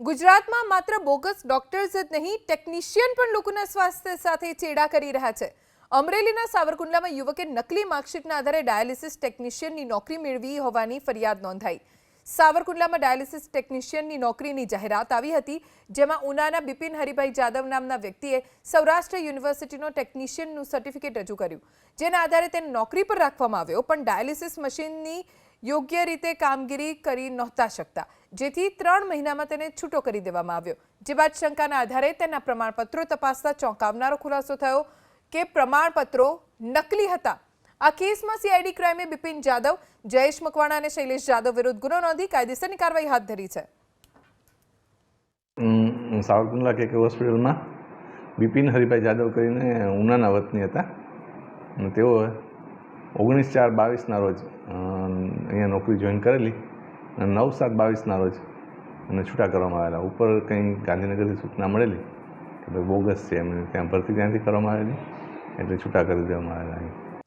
ગુજરાતમાં માત્ર bogus doctors જ નહીં, ટેકનિશિયન પણ લોકોના સ્વાસ્થ્ય સાથે ચેડા કરી રહ્યા છે. અમરેલીના સાવરકુંડલામાં યુવકે નકલી માર્કશીટના આધારે ડાયાલિસિસ ટેકનિશિયનની નોકરી મેળવી હોવાની ફરિયાદ નોંધાઈ. સાવરકુંડલામાં ડાયાલિસિસ ટેકનિશિયનની નોકરીની જાહેરાત આવી હતી, જેમાં ઉનાના બિપિન હરિભાઈ જાદવ નામના વ્યક્તિએ સૌરાષ્ટ્ર યુનિવર્સિટીનો ટેકનિશિયનનું સર્ટિફિકેટ રજૂ કર્યું. જેના આધારે તેને નોકરી પર રાખવામાં આવ્યો, પણ ડાયાલિસિસ મશીનની યોગ્ય રીતે કામગીરી કરી નહોતા શકતા. જેથી ત્રણ મહિનામાં તેને છૂટો કરી દેવામાં આવ્યો. જે બાદ શંકાના આધારે તેના પ્રમાણપત્રો તપાસતા ચોંકાવનારો ખુલાસો થયો કે પ્રમાણપત્રો નકલી હતા. આ કેસમાં સીઆઈડી ક્રાઇમે બિપિન જાદવ, જયેશ મકવાણા અને શૈલેષ જાદવ વિરુદ્ધ ગુનો નોંધી કાયદેસરની કાર્યવાહી હાથ ધરી છે. સાવરકુંડલા કે હોસ્પિટલમાં બિપિન હરિભાઈ જાદવ કરીને ઉનાના વતની હતા. અને તેઓ ઓગણીસ ચાર બાવીસના રોજ અહીંયા નોકરી જોઈન કરેલી અને નવ સાત બાવીસના રોજ અને છૂટા કરવામાં આવેલા. ઉપર કંઈ ગાંધીનગરથી સૂચના મળેલી કે ભાઈ બોગસ છે એમને ત્યાં ભરતી ત્યાંથી કરવામાં આવેલી, એટલે છૂટા કરી દેવામાં આવેલા અહીં.